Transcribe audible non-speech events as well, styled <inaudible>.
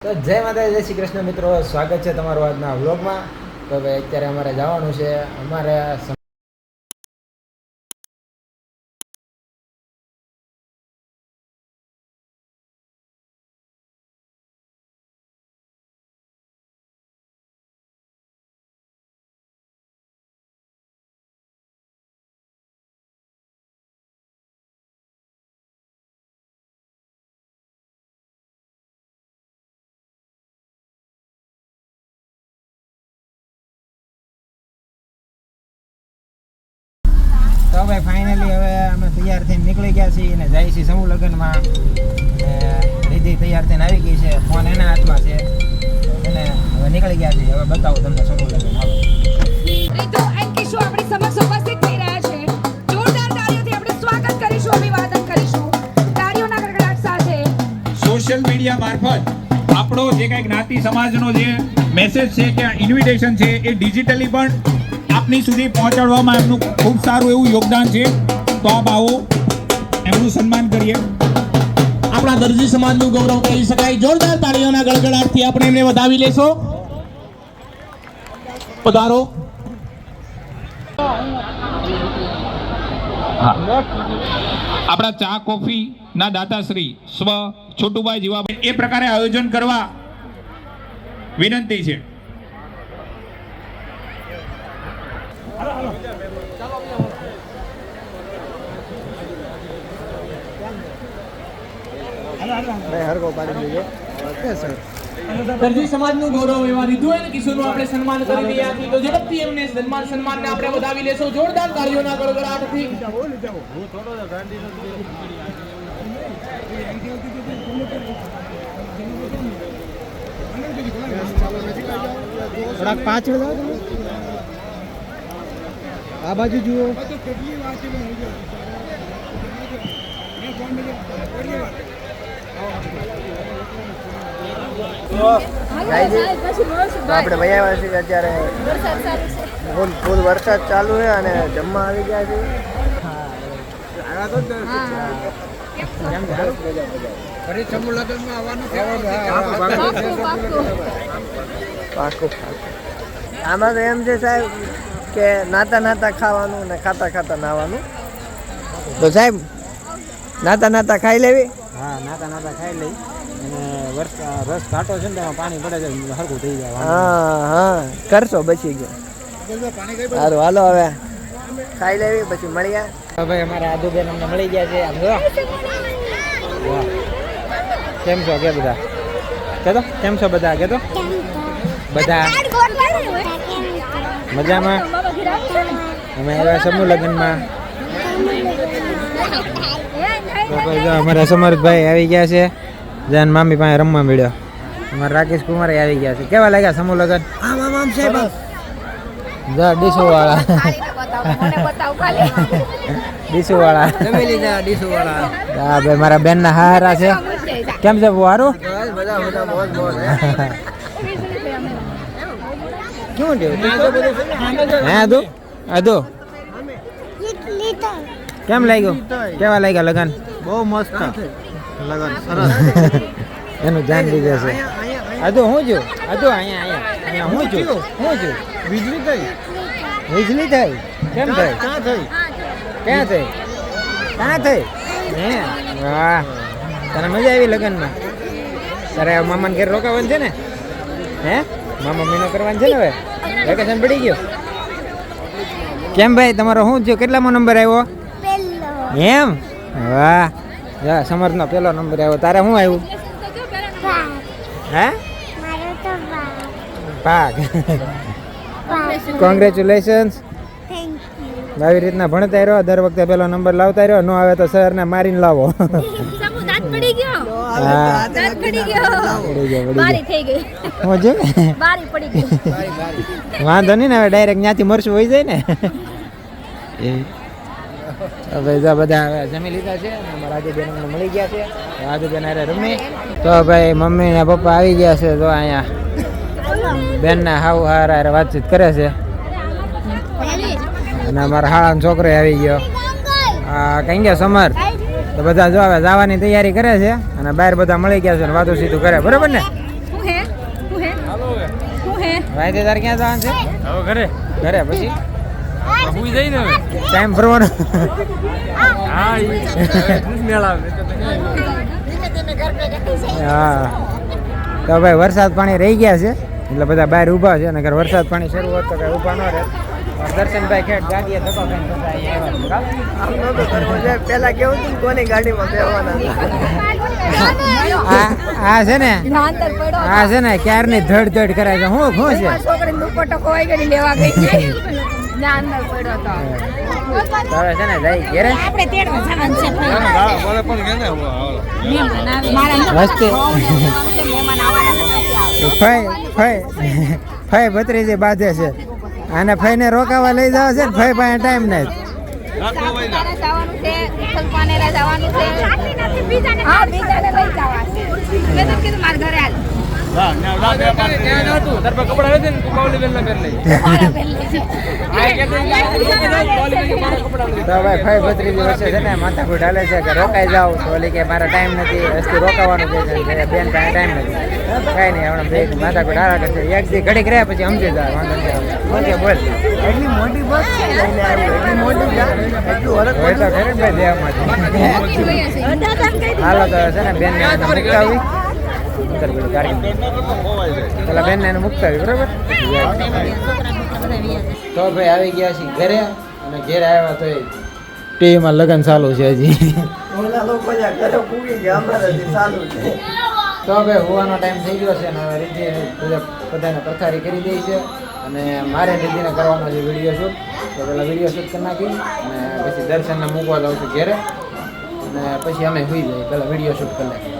તો જય માતા જય શ્રી કૃષ્ણ મિત્રો. સ્વાગત છે તમારું આજના વ્લોગમાં. તો ભાઈ અત્યારે અમારે જવાનું છે અમારે તો ભાઈ ફાઇનલી હવે અમે તૈયાર થઈને નીકળી ગયા છીએ અને જાય છીએ સમૂહ લગ્નમાં. અને રીધી તૈયાર થઈને આવી ગઈ છે. ફોન એના હાથમાં છે. અને હવે નીકળી ગયા છીએ. હવે બતાવું તમને સમૂહ લગ્ન. હાલો. રીતુ એન્ડ કિશો આપણી સમક્ષ ઉપસ્થિત થઈ રહ્યા છે. જોરદાર તાળીઓથી આપણે સ્વાગત કરીશું અભિવાદન કરીશું. તાળીઓના ગડગડાટ સાથે. સોશિયલ મીડિયા મારફત આપણો જે કાંઈ જ્ઞાતિ સમાજનો જે મેસેજ છે કે ઇન્વિટેશન છે એ ડિજિટલી પણ આપની સુધી પહોંચાડવામાં એમનું ખૂબ સારું એવું યોગદાન છે. તો આપ આવો એમનું સન્માન કરીએ. આપણા દરજી સમાજનું ગૌરવ કહી શકાય. જોરદાર તાળીઓના ગળગડાટથી આપણે એમને વધાવી લેશો. પધારો. આપણા ચા કોફી ના દાતાશ્રી સ્વ છોટુભાઈ જીવાભાઈ. એ પ્રકારે આયોજન કરવા વિનંતી છે. દરજી સમાજનું ગૌરવ એવા રીધુ અને કિશોરનું આપણે સન્માન કરી રહ્યા છીએ તો ઝડપથી એમને સન્માન સન્માનને આપણે વધાવી લેશો. જોરદાર તાળીઓના ગળગડાટથી થોડાક પાછળ જાઓ તમે. આ બાજુ જુઓ. આપણે ભાઈ અત્યારે. ફૂલ ફૂલ વરસાદ ચાલુ છે અને જમવા આવી ગયા છે આમાં તો એમ છે સાહેબ કે નાતા નાતા ખાવાનું ને ખાતા ખાતા નાવાનું. તો સાહેબ, નાતા નાતા ખાઈ લેવી? હા, નાતા નાતા ખાઈ લઈ. અને રસ ઘાટો છે ને તેમાં પાણી પડે છે હરખું થઈ જાય હા હા. કરશો બચી ગયો. સારું હાલો હવે. ખાઈ લેવી પછી મળી ગયા ભાઈ અમારા આદુબેન અમને મળી ગયા છે આમ જો. કેમ છો કે બધા? કે તો કેમ છો બધા? કે તો બધા? મજામાં? અમે આવ્યા સમૂહ લગ્નમાં. અમારા સમર્થભાઈ આવી ગયા છે. જાન મામી પાસે રમવા મળ્યો. અમારા રાકેશ કુમાર આવી ગયા છે. કેવા લાગ્યા સમૂહ લગન? આમ આમ આમ સાહેબ જા ડીસુ વાળા ડીસુ વાળા જમી લીધા ડીસુ વાળા હા ભાઈ મારા બેન ના હારા છે કેમ છે બહુ હારું કેવું થયું હે આદુ આદુ કેમ લાગ્યું? કેવા લાગ્યા લગન? બહુ મસ્ત. લગન સરસ. એનું ધ્યાન લીધે છે. તો હું છું તો અહીંયા અહીંયા. અહીંયા હું છું હું છું. વીજળી થઈ. વીજળી થઈ? કેમ થઈ? ક્યાં થઈ? ક્યાં થઈ? ક્યાં થઈ? હે? વાહ. તને મજા આવી લગનમાં? તારે આ મામાને ઘેર રોકાવાનું છે ને? હે? મામા મહિનો કરવાનું છે ને હવે? વેકેશન પડી ગયો? કેમ ભાઈ તમારો શું થયો? કેટલામો નંબર આવ્યો? એમ? વાહ. જા સમર્થનો પેલો નંબર આવ્યો. તારે શું આવ્યું? હે? ભાગ. કોંગ્રેચ્યુલેશન્સ આવી રીતના ભણતા રહ્યો દર વખતે પેલો નંબર લાવતા રહ્યો ન આવે તો સરને મારીને લાવો. વાંધો નહીં ને હવે ડાયરેક્ટ ત્યાંથી મરશું હોય જાય ને. <laughs> એ બધા જમી લીધા છે રાજુ બેન મળી ગયા છે. રાજુ બેન અરે રમી. તો ભાઈ મમ્મી ને પપ્પા આવી ગયા છે તો અહીંયા બેન ને હાવ હારા હારે વાતચીત કરે છે. અને અમારા હાળા છોકરો આવી ગયો. આ કઈ ગયા સમર? તો બધા જો હવે જવાની તૈયારી કરે છે અને બહાર બધા મળી ગયા છે ને વાતો સીધું કરે. બરાબર ને? ભાઈ હે? હું હે? હું હે? વાયદે તાર ક્યાં જવાનું છે? ઘરે. ઘરે પછી? હુઈ જઈ ને ટાઈમ ફરવાનો હા હા. તો ભાઈ વરસાદ પાણી રહી ગયા છે. એટલે બધા બહાર ઊભા છે. અને વરસાદ પાણી શરૂ હોત તો કઈ ઊભા ન રહે દર્શનભાઈ ખેડ ગાડીએ ધક્કો કેવું હતું કોની ગાડીમાં આ છે ને આ છે ને ક્યારની ધડ ધડ કરે છે? હું શું છે? છોકરી લેવા ગઈ ના અંદર પડ્યો તો. તો હવે છે ને જઈ ઘેરે. આપણે તેડવા જવાનું છે મારા વસ્તી. મહેમાન આવવાના છે ફઈ ફઈ ફઈ ભત્રીજી બાંધે છે. અને ફઈને રોકાવા લઈ જાવ છે ને ફઈ પાસે ટાઈમ નહીં. જવાનું છે માથાકૂટ હાલે છે કે રોકાઈ જાવ તો ઓલી કે મારે ટાઈમ નથી હસ્તી રોકાવાનું છે બેન પાસે ટાઈમ નથી. કાંઈ નહીં હમણાં બે માથાકૂટ હારા કરશે. એક દી ઘડીક રહ્યા પછી સમજી જાય વાંધો નહીં ઓકે બોલ. એટલી મોટી બસ એટલી મોટી એટલું તો ખરે ભાઈ દેવા માટે હાલો તો છે ને બેન ને મુકતા આવી ઉત્તર પેલું ગાડી પેલા બેન એને મુકતા બરાબર? તો ભાઈ આવી ગયા છીએ ઘરે અને ઘરે આવ્યા તો ટીવીમાં લગ્ન ચાલુ છે હજી. તો ભાઈ હોવાનો ટાઈમ થઈ ગયો છે અને હવે રીતિ પૂજા બધાને પથારી કરી દઈ છે અને મારે રીતિને કરવાનો છે વીડિયો શૂટ તો પેલા વીડિયો શૂટ કરી નાખી અને પછી દર્શનને મૂકવા જાઉં છું ઘેરે. અને પછી અમે સુઈ જઈએ પેલા વીડિયો શૂટ કરી નાખીએ.